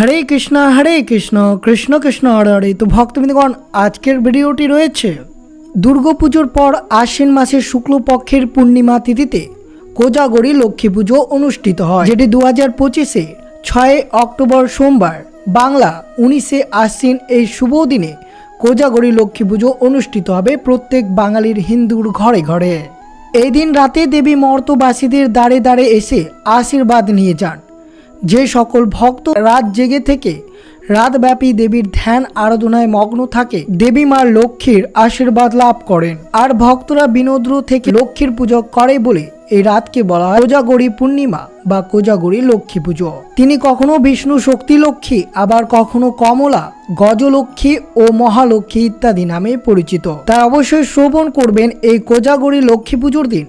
হরে কৃষ্ণ হরে কৃষ্ণ কৃষ্ণ কৃষ্ণ, হরে হরে। তো ভক্তবৃন্দগণ, আজকের ভিডিওটি রয়েছে দুর্গাপুজোর পর আশ্বিন মাসের শুক্লপক্ষের পূর্ণিমা তিথিতে কোজাগরী লক্ষ্মী পুজো অনুষ্ঠিত হয়, যেটি দু হাজার পঁচিশে ছয় অক্টোবর সোমবার বাংলা উনিশে আশ্বিন এই শুভ দিনে কোজাগরি লক্ষ্মী পুজো অনুষ্ঠিত হবে প্রত্যেক বাঙালির হিন্দুর ঘরে ঘরে। এই দিন রাতে দেবী মর্তবাসীদের দাঁড়ে দাঁড়ে এসে আশীর্বাদ নিয়ে যান। যে সকল ভক্ত রাত জেগে থেকে রাতব্যাপী দেবীর ধ্যান আরাধনায় মগ্ন থাকে, দেবী মার লক্ষ্মীর আশীর্বাদ লাভ করেন। আর ভক্তরা বিনোদ্র থেকে লক্ষ্মীর পুজো করে বলে এই রাতকে বলা হয় কোজাগরী পূর্ণিমা বা কোজাগরী লক্ষ্মী পুজো। তিনি কখনো বিষ্ণু শক্তি লক্ষ্মী, আবার কখনো কমলা, গজলক্ষ্মী ও মহালক্ষ্মী ইত্যাদি নামে পরিচিত। তাই অবশ্যই শ্রবণ করবেন এই কোজাগরী লক্ষ্মী পুজোর দিন।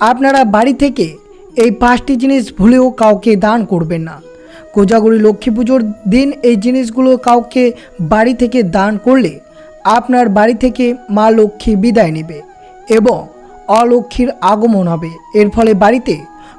আপনারা বাড়ি থেকে এই পাঁচটি জিনিস ভুলেও কাউকে দান করবেন না। কোজাগরি লক্ষ্মী পুজোর দিন এই জিনিসগুলো কাউকে বাড়ি থেকে দান করলে আপনার বাড়ি থেকে মা লক্ষ্মী বিদায় নেবে এবং অলক্ষ্মীর আগমন হবে। এর ফলে বাড়িতে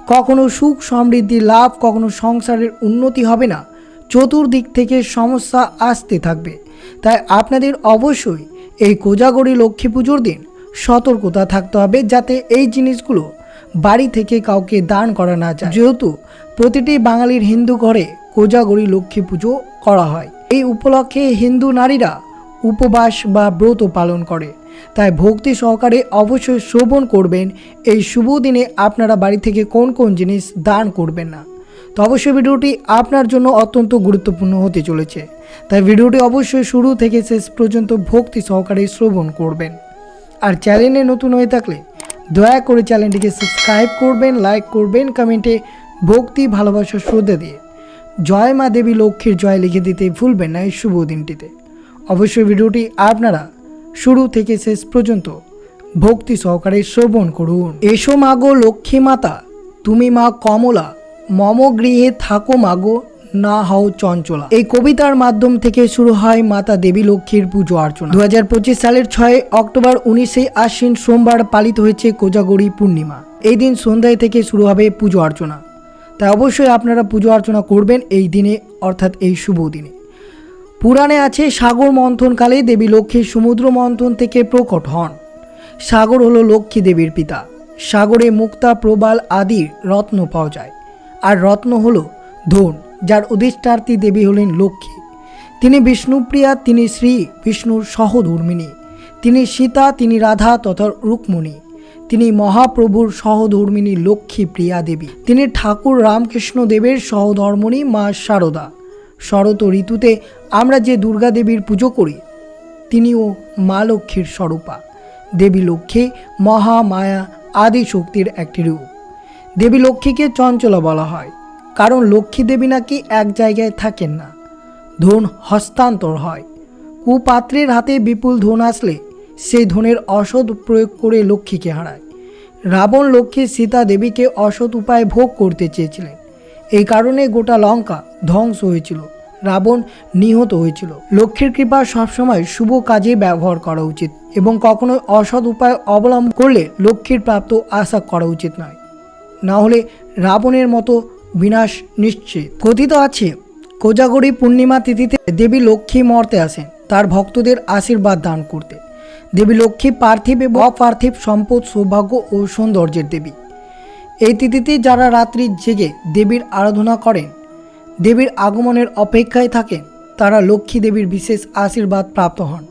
কখনো সুখ সমৃদ্ধি লাভ, কখনো সংসারের উন্নতি হবে না। চতুর্দিক থেকে সমস্যা আসতে থাকবে। তাই আপনাদের অবশ্যই এই কোজাগরি লক্ষ্মী পুজোর দিন সতর্কতা থাকতে হবে যাতে এই জিনিসগুলো বাড়ি থেকে কাউকে দান করা না যায়। যেহেতু প্রতিটি বাঙালির হিন্দু ঘরে কোজাগরি লক্ষ্মী পুজো করা হয়। এই উপলক্ষে হিন্দু নারীরা উপবাস বা ব্রত পালন করে। তাই ভক্তি সহকারে অবশ্যই শ্রবণ করবেন। এই শুভ দিনে আপনারা বাড়ি থেকে কোন কোন জিনিস দান করবেন না। তো অবশ্যই ভিডিওটি আপনার জন্য অত্যন্ত গুরুত্বপূর্ণ হতে চলেছে। তাই ভিডিওটি অবশ্যই শুরু থেকে শেষ পর্যন্ত ভক্তি সহকারে শ্রবণ করবেন। আর চ্যানেলে নতুন হয়ে থাকলে দয়া করে চ্যানেলটিকে সাবস্ক্রাইব করবেন, লাইক করবেন, কমেন্টে ভক্তি, ভালোবাসা, শ্রদ্ধা দিয়ে। জয় মা দেবী, লক্ষ্মীর জয় লিখে দিতে ভুলবেন না এই শুভ দিনটিতে। অবশ্যই ভিডিওটি আপনারা শুরু থেকে শেষ পর্যন্ত ভক্তি সহকারে শ্রবণ করুন। এসো মাগো লক্ষ্মী মাতা, তুমি মা কমলা, মম গৃহে থাকো মাগো না হও চঞ্চলা। এই কবিতার মাধ্যম থেকে শুরু হয় মাতা দেবী লক্ষ্মীর পুজো অর্চনা। দু হাজার পঁচিশ সালের ছয় অক্টোবর উনিশে আশ্বিন সোমবার পালিত হয়েছে কোজাগরি পূর্ণিমা। এই দিন সন্ধ্যায় থেকে শুরু হবে পুজো অর্চনা। তাই অবশ্যই আপনারা পুজো অর্চনা করবেন এই দিনে, অর্থাৎ এই শুভ দিনে। পুরাণে আছে, সাগর মন্থনকালে দেবী লক্ষ্মী সমুদ্র মন্থন থেকে প্রকট হন। সাগর হলো লক্ষ্মী দেবীর পিতা। সাগরে মুক্তা, প্রবাল আদির রত্ন পাওয়া যায়। আর রত্ন হলো ধন। যার দেবী হলেন লক্ষ্মী। তিনি বিষ্ণুপ্রিয়া, তিনি শ্রী বিষ্ণুর সহধর্মিণী। তিনি সীতা, তিনি রাধা তথা রুক্মণী। তিনি মহাপ্রভুর সহধর্মিণী লক্ষ্মী প্রিয়া দেবী। তিনি ঠাকুর রামকৃষ্ণ দেবের সহধর্মণী মা শারদা শরৎ ঋতুতে আমরা যে দুর্গা দেবীর পুজো করি, তিনিও মা লক্ষ্মীর স্বরূপা। দেবী লক্ষ্মী মহামায়া আদি শক্তির একটি রূপ। দেবী লক্ষ্মীকে চঞ্চলা বলা হয়। কারণ লক্ষ্মী দেবী নাকি এক জায়গায় থাকেন না। ধন হস্তান্তর হয়। কুপাত্রের হাতে বিপুল ধন আসলে সেই ধনের অসৎ প্রয়োগ করে লক্ষ্মীকে হারায়। রাবণ লক্ষ্মী সীতা দেবীকে অসৎ উপায়ে ভোগ করতে চেয়েছিলেন। এই কারণে গোটা লঙ্কা ধ্বংস হয়েছিল। রাবণ নিহত হয়েছিল। লক্ষ্মীর কৃপা সবসময় শুভ কাজে ব্যবহার করা উচিত এবং কখনোই অসৎ উপায় অবলম্বন করলে লক্ষ্মীর প্রাপ্ত আশা করা উচিত নয়। না হলে রাবণের মতো বিনাশ নিশ্চিত। কথিত আছে, কোজাগরি পূর্ণিমা তিথিতে দেবী লক্ষ্মী মর্তে আসেন, তার ভক্তদের আশীর্বাদ দান করতে। দেবী লক্ষ্মী পার্থিব এবং অপার্থিব সম্পদ, সৌভাগ্য ও সৌন্দর্যের দেবী। এই তিথিতে যারা রাত্রি জেগে দেবীর আরাধনা করেন, দেবীর আগমনের অপেক্ষায় থাকেন, তারা লক্ষ্মী দেবীর বিশেষ আশীর্বাদ প্রাপ্ত হন।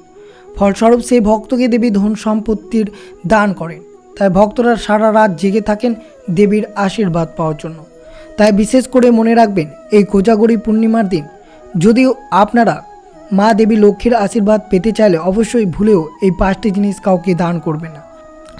ফলস্বরূপ সেই ভক্তকে দেবী ধন সম্পত্তির দান করেন। তাই ভক্তরা সারা রাত জেগে থাকেন দেবীর আশীর্বাদ পাওয়ার জন্য। তাই বিশেষ করে মনে রাখবেন এই কোজাগরি পূর্ণিমার দিন। যদিও আপনারা মা দেবী লক্ষ্মীর আশীর্বাদ পেতে চাইলে অবশ্যই ভুলেও এই পাঁচটি জিনিস কাউকে দান করবেন না।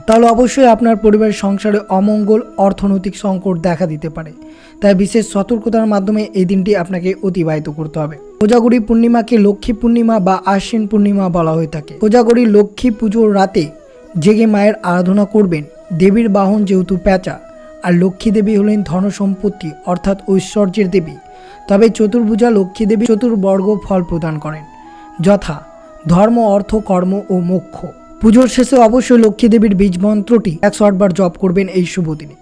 তাহলে অবশ্যই আপনার পরিবারের সংসারে অমঙ্গল, অর্থনৈতিক সংকট দেখা দিতে পারে। তাই বিশেষ সতর্কতার মাধ্যমে এই দিনটি আপনাকে অতিবাহিত করতে হবে। কোজাগরি পূর্ণিমাকে লক্ষ্মী পূর্ণিমা বা আশ্বিন পূর্ণিমা বলা হয়ে থাকে। কোজাগরি লক্ষ্মী পুজোর রাতে জেগে মায়ের আরাধনা করবেন। দেবীর বাহন যেহেতু প্যাঁচা আর লক্ষ্মী দেবী হলেন ধন সম্পত্তি অর্থাৎ ঐশ্বর্যের দেবী। তবে চতুর্ভুজা লক্ষ্মী দেবী চতুর্বর্গ ফল প্রদান করেন। যথা, ধর্ম, অর্থ, কর্ম ও মোক্ষ। পুজোর শেষে অবশ্যই লক্ষ্মী দেবীর বীজ মন্ত্রটি একশো আটবার জপ করবেন এই শুভ দিনে।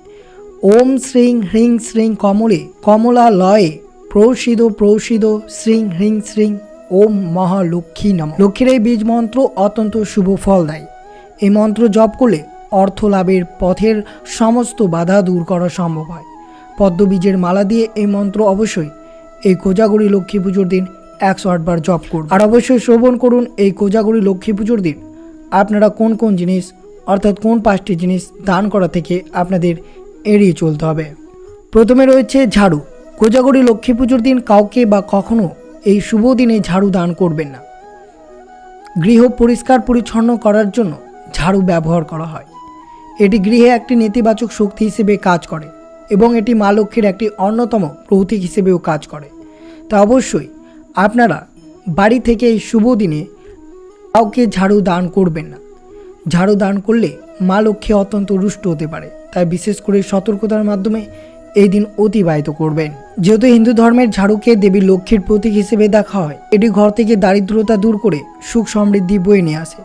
ওম শ্রীং হ্রিং শ্রীং কমলে কমলা লয়ে প্রৌষিদ প্রৌষিদ, শ্রীং হ্রিং শ্রীং ওম মহালক্ষ্মী নম। লক্ষ্মীর এই বীজ মন্ত্র অত্যন্ত শুভ ফল দেয়। এই মন্ত্র জপ করলে অর্থ লাভের পথের সমস্ত বাধা দূর করা সম্ভব হয়। পদ্মবীজের মালা দিয়ে এই মন্ত্র অবশ্যই। এই কোজাগরি লক্ষ্মী পুজোর দিন একশো আটবার জপ করুন। আর অবশ্যই শ্রবণ করুন এই কোজাগরি লক্ষ্মী পুজোর দিন। আপনারা কোন কোন জিনিস, অর্থাৎ কোন পাঁচটি জিনিস দান করা থেকে আপনাদের এড়িয়ে চলতে হবে? প্রথমে রয়েছে ঝাড়ু। কোজাগরি লক্ষ্মী পুজোর দিন কাউকে বা কখনো এই শুভ দিনে ঝাড়ু দান করবেন না। গৃহ পরিষ্কার পরিচ্ছন্ন করার জন্য ঝাড়ু ব্যবহার করা হয়। এটি গৃহে একটি নেতিবাচক শক্তি হিসেবে কাজ করে এবং এটি মা লক্ষ্মীর একটি অন্যতম প্রতীক হিসেবেও কাজ করে। তা অবশ্যই আপনারা বাড়ি থেকে এই শুভ দিনে কাউকে ঝাড়ু দান করবেন না। ঝাড়ু দান করলে মা লক্ষ্মী অত্যন্ত রুষ্ট হতে পারে। তাই বিশেষ করে সতর্কতার মাধ্যমে এই দিন অতিবাহিত করবেন। যেহেতু হিন্দু ধর্মের ঝাড়ুকে দেবী লক্ষ্মীর প্রতীক হিসেবে দেখা হয়, এটি ঘর থেকে দারিদ্রতা দূর করে সুখ সমৃদ্ধি বয়ে নিয়ে আসে।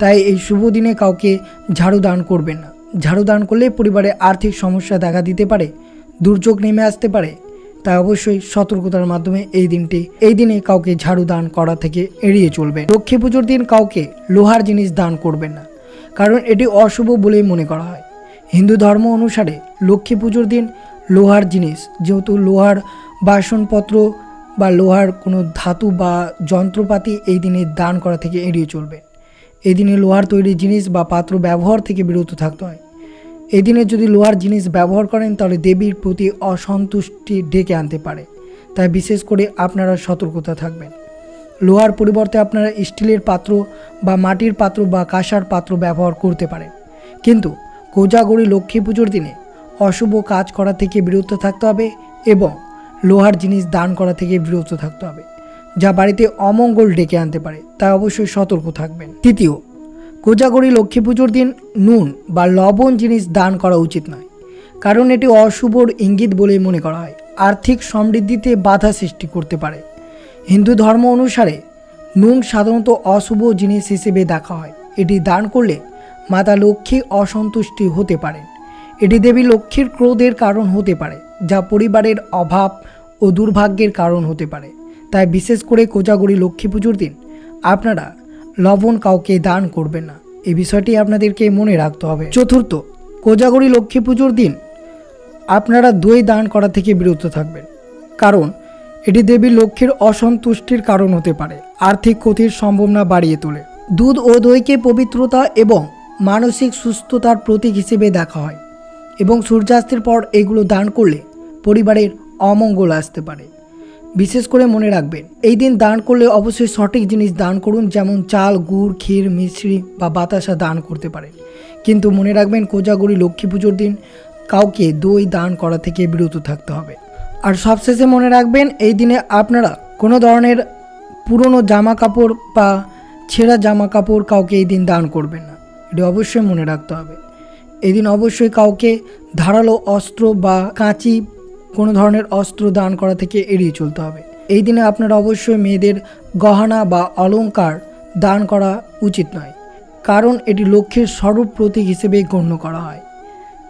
তাই এই শুভ দিনে কাউকে ঝাড়ু দান করবেন না। ঝাড়ু দান করলে পরিবারে আর্থিক সমস্যা দেখা দিতে পারে, দুর্যোগ নেমে আসতে পারে। তাই অবশ্যই সতর্কতার মাধ্যমে এই দিনটি, এই দিনে কাউকে ঝাড়ু দান করা থেকে এড়িয়ে চলবে লক্ষ্মী পুজোর দিন কাউকে লোহার জিনিস দান করবেন না, কারণ এটি অশুভ বলেই মনে করা হয়। হিন্দু ধর্ম অনুসারে লক্ষ্মী পুজোর দিন লোহার জিনিস, যেহেতু লোহার বাসনপত্র বা লোহার কোনো ধাতু বা যন্ত্রপাতি এই দিনে দান করা থেকে এড়িয়ে চলবে এই দিনে লোহার তৈরি জিনিস বা পাত্র ব্যবহার থেকে বিরত থাকতে হয়। এই দিনে যদি লোহার জিনিস ব্যবহার করেন, তাহলে দেবীর প্রতি অসন্তুষ্টি ডেকে আনতে পারে। তাই বিশেষ করে আপনারা সতর্কতা থাকবেন। লোহার পরিবর্তে আপনারা স্টিলের পাত্র বা মাটির পাত্র বা কাঁসার পাত্র ব্যবহার করতে পারেন। কিন্তু কোজাগরি লক্ষ্মী পুজোর দিনে অশুভ কাজ করা থেকে বিরত থাকতে হবে এবং লোহার জিনিস দান করা থেকে বিরত থাকতে হবে। যা বাড়িতে অমঙ্গল ডেকে আনতে পারে, তাই অবশ্যই সতর্ক থাকবেন। তৃতীয়, কোজাগরি লক্ষ্মী পুজোর দিন নুন বা লবণ জিনিস দান করা উচিত নয়, কারণ এটি অশুভর ইঙ্গিত বলে মনে করা হয়। আর্থিক সমৃদ্ধিতে বাধা সৃষ্টি করতে পারে। হিন্দু ধর্ম অনুসারে নুন সাধারণত অশুভ জিনিস হিসেবে দেখা হয়। এটি দান করলে মাতা লক্ষ্মী অসন্তুষ্টি হতে পারেন। এটি দেবী লক্ষ্মীর ক্রোধের কারণ হতে পারে, যা পরিবারের অভাব ও দুর্ভাগ্যের কারণ হতে পারে। তাই বিশেষ করে কোজাগরি লক্ষ্মী পুজোর দিন আপনারা লবণ কাউকে দান করবেন না। এই বিষয়টি আপনাদেরকে মনে রাখতে হবে। চতুর্থ, কোজাগরি লক্ষ্মী পুজোর দিন আপনারা দই দান করা থেকে বিরত থাকবেন। কারণ এটি দেবী লক্ষ্মীর অসন্তুষ্টির কারণ হতে পারে, আর্থিক ক্ষতির সম্ভাবনা বাড়িয়ে তোলে। দুধ ও দইকে পবিত্রতা এবং মানসিক সুস্থতার প্রতীক হিসেবে দেখা হয় এবং সূর্যাস্তের পর এগুলো দান করলে পরিবারের অমঙ্গল আসতে পারে। বিশেষ করে মনে রাখবেন, এই দিন দান করলে অবশ্যই সঠিক জিনিস দান করুন, যেমন চাল, গুড়, ক্ষীর মিশ্রি বা বাতাসা দান করতে পারেন। কিন্তু মনে রাখবেন, কোজাগরি লক্ষ্মী পুজোর দিন কাউকে দই দান করা থেকে বিরত থাকতে হবে। আর সবশেষে মনে রাখবেন, এই দিনে আপনারা কোনো ধরনের পুরনো জামা কাপড় বা ছেঁড়া জামা কাপড় কাউকে এই দিন দান করবেন না। এটি অবশ্যই মনে রাখতে হবে। এদিন অবশ্যই কাউকে ধারালো অস্ত্র বা কাঁচি ধরনের অস্ত্র দান করা থেকে এড়িয়ে চলতে হবে। এই দিনে আপনারা অবশ্যই মেয়েদের গহনা বা অলংকার দান করা উচিত নয়, কারণ এটি লক্ষ্মীর স্বরূপ প্রতীক হিসেবে গণ্য করা হয়।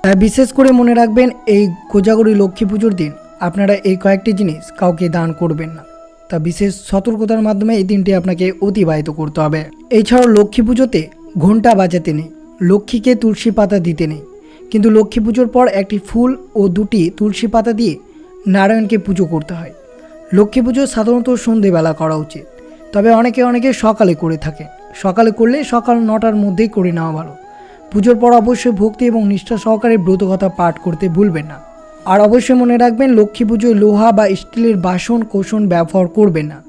তাই বিশেষ করে মনে রাখবেন, এই কোজাগরি লক্ষ্মী পুজোর দিন আপনারা এই কয়েকটি জিনিস কাউকে দান করবেন না। তা বিশেষ সতর্কতার মাধ্যমে এই দিনটি আপনাকে অতিবাহিত করতে হবে। এছাড়াও লক্ষ্মী পুজোতে ঘণ্টা বাজাতে নেই, লক্ষ্মীকে তুলসী পাতা দিতে নেই কিন্তু লক্ষ্মী পুজোর পর একটি ফুল ও দুটি তুলসী পাতা দিয়ে নারায়ণকে পুজো করতে হয়। লক্ষ্মী পুজো সাধারণত সন্ধেবেলা করা উচিত। তবে অনেকে অনেকে সকালে করে থাকে। সকালে করলে সকাল নটার মধ্যেই করে নেওয়া ভালো। পুজোর পর অবশ্যই ভক্তি এবং নিষ্ঠা সহকারে ব্রতকথা পাঠ করতে ভুলবেন না। আর অবশ্যই মনে রাখবেন, লক্ষ্মী পুজোয় লোহা বা স্টিলের বাসন কোষণ ব্যবহার করবেন না।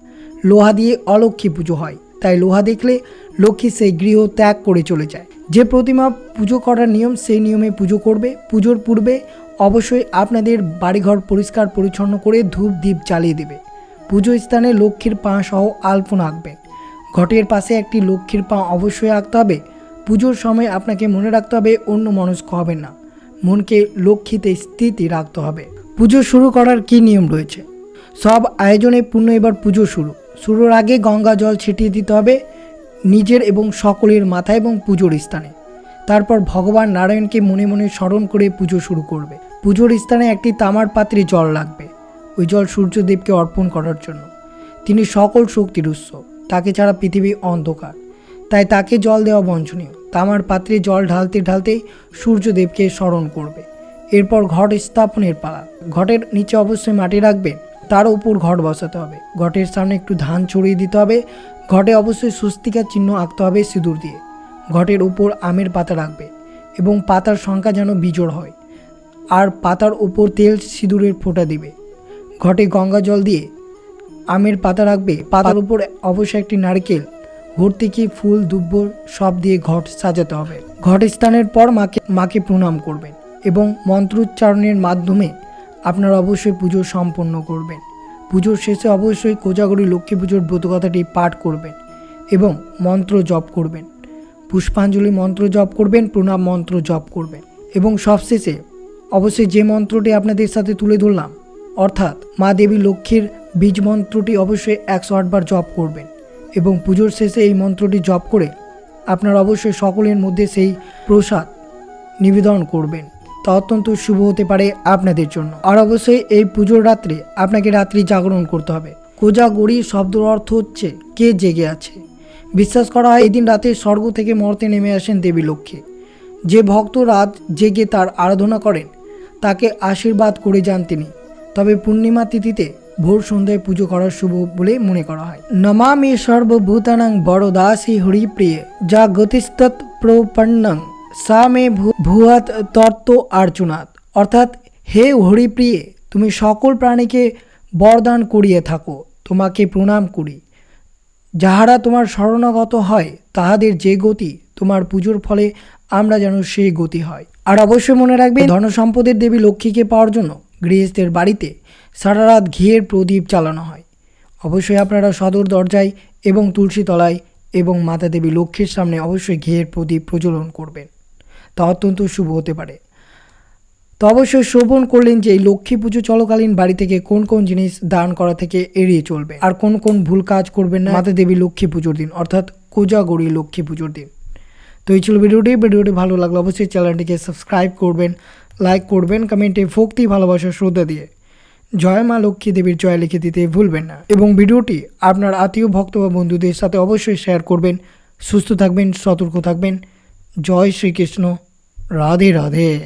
লোহা দিয়ে অলক্ষ্মী পুজো হয়। তাই লোহা দেখলে লক্ষ্মী সেই গৃহ ত্যাগ করে চলে যায়। যে প্রতিমা পুজো করার নিয়ম, সেই নিয়মে পুজো করবে। পুজোর পূর্বে অবশ্যই আপনাদের বাড়িঘর পরিষ্কার পরিচ্ছন্ন করে ধূপ দ্বীপ জ্বালিয়ে দেবে। পুজো স্থানে লক্ষ্মীর পা সহ আলপনা আঁকবেন ঘটের পাশে একটি লক্ষ্মীর পা অবশ্যই আঁকতে হবে। পুজোর সময় আপনাকে মনে রাখতে হবে, অন্য মনস্ক হবেন না। মনকে লক্ষ্মীতে স্থিতি রাখতে হবে। পুজো শুরু করার কী নিয়ম রয়েছে? সব আয়োজনে পূর্ণ এবার পুজো শুরু। শুরুর আগে গঙ্গা জল ছিটিয়ে দিতে হবে। নিজের এবং সকলের মাথায় এবং পুজোর স্থানে। তারপর ভগবান নারায়ণকে মনে মনে স্মরণ করে পুজো শুরু করবে। পুজোর স্থানে একটি তামার পাত্রে জল লাগবে, ওই জল সূর্যদেবকে অর্পণ করার জন্য। তিনি সকল শক্তির উৎস, তাকে ছাড়া পৃথিবী অন্ধকার। তাই তাকে জল দেওয়া বঞ্চনীয়। তামার পাত্রে জল ঢালতে ঢালতে সূর্যদেবকে স্মরণ করবে। এরপর ঘট স্থাপনের পালা। ঘটের নিচে অবশ্যই মাটি রাখবেন তার উপর ঘট বসাতে হবে। ঘটের সামনে একটু ধান ছড়িয়ে দিতে হবে ঘটে অবশ্যই স্বস্তিকার চিহ্ন আঁকতে হবে সিঁদুর দিয়ে। ঘটের উপর আমের পাতা রাখবে এবং পাতার সংখ্যা যেন বিজোড় হয়। আর পাতার উপর তেল সিঁদুরের ফোঁটা দিবে। ঘটে গঙ্গা জল দিয়ে আমের পাতা রাখবে। পাতার উপর অবশ্যই একটি নারকেল, ভর্তিকি, ফুল, দুব্ব সব দিয়ে ঘট সাজাতে হবে। ঘট স্থানের পর মাকে মাকে প্রণাম করবেন এবং মন্ত্রোচ্চারণের মাধ্যমে আপনারা অবশ্যই পুজো সম্পন্ন করবেন। পুজোর শেষে অবশ্যই কোজাগরি লক্ষ্মী পুজোর ব্রতকথাটি পাঠ করবেন এবং মন্ত্র জপ করবেন। পুষ্পাঞ্জলি মন্ত্র জপ করবেন, প্রণাম মন্ত্র জপ করবেন এবং সবশেষে অবশ্যই যে মন্ত্রটি আপনাদের সাথে তুলে ধরলাম, অর্থাৎ মা দেবী লক্ষ্মীর বীজ মন্ত্রটি অবশ্যই একশো আটবার জপ করবেন এবং পুজোর শেষে এই মন্ত্রটি জপ করে আপনারা অবশ্যই সকলের মধ্যে সেই প্রসাদ নিবেদন করবেন। তা অত্যন্ত শুভ হতে পারে আপনাদের জন্য। আর অবশ্যই এই পুজোর রাত্রে আপনাকে রাত্রি জাগরণ করতে হবে। কোজাগরি শব্দর অর্থ হচ্ছে কে জেগে আছে। বিশ্বাস করা হয় এদিন রাতে স্বর্গ থেকে মর্তে নেমে আসেন দেবী লক্ষ্মী। যে ভক্ত রাত জেগে তার আরাধনা করেন, তাকে আশীর্বাদ করে যান তিনি। তবে পূর্ণিমা তিথিতে ভোর সন্ধ্যায় পুজো করা শুভ বলে মনে করা হয়। নমামি সর্বভূতানাং বড়দাসী হরিপ্রিয়ে, যা গতিস্তৎ প্রপন্নং সা মে ভুয়াত তত্ত্ব আর্চুনাথ অর্থাৎ, হে হরিপ্রিয়ে, তুমি সকল প্রাণীকে বরদান করিয়ে থাকো, তোমাকে প্রণাম করি। যাহারা তোমার শরণাগত হয়, তাহাদের যে গতি, তোমার পুজোর ফলে আমরা যেন সেই গতি হয়। আর অবশ্যই মনে রাখবে ধন সম্পদের দেবী লক্ষ্মীকে পাওয়ার জন্য গৃহস্থের বাড়িতে সারা রাত ঘিয়ের প্রদীপ চালানো হয়। অবশ্যই আপনারা সদর দরজায় এবং তুলসী তলায় এবং মাতা দেবী লক্ষ্মীর সামনে অবশ্যই ঘিয়ের প্রদীপ প্রজ্বলন করবেন। তা অত্যন্ত শুভ হতে পারে। তো অবশ্যই শোভন করলেন যে এই লক্ষ্মী পুজো চলাকালীন বাড়ি থেকে কোন কোন জিনিস দান করা থেকে এড়িয়ে চলবে। আর কোন কোন ভুল কাজ করবেন না। মাতা দেবী লক্ষ্মী পুজোর দিন, অর্থাৎ কোজাগরি লক্ষ্মী পুজোর দিন। তো এই ছিল ভিডিওটি। ভিডিওটি ভালো লাগল অবশ্যই চ্যানেলটিকে সাবস্ক্রাইব করবেন, লাইক করবেন, কমেন্টে ভক্তি, ভালোবাসা, শ্রদ্ধা দিয়ে জয় মা লক্ষ্মী দেবীর জয় লিখে দিতে ভুলবেন না। এবং ভিডিওটি আপনার আত্মীয়, ভক্ত বা বন্ধুদের সাথে অবশ্যই শেয়ার করবেন। সুস্থ থাকবেন, সতর্ক থাকবেন। জয় শ্রীকৃষ্ণ। রাধে রাধে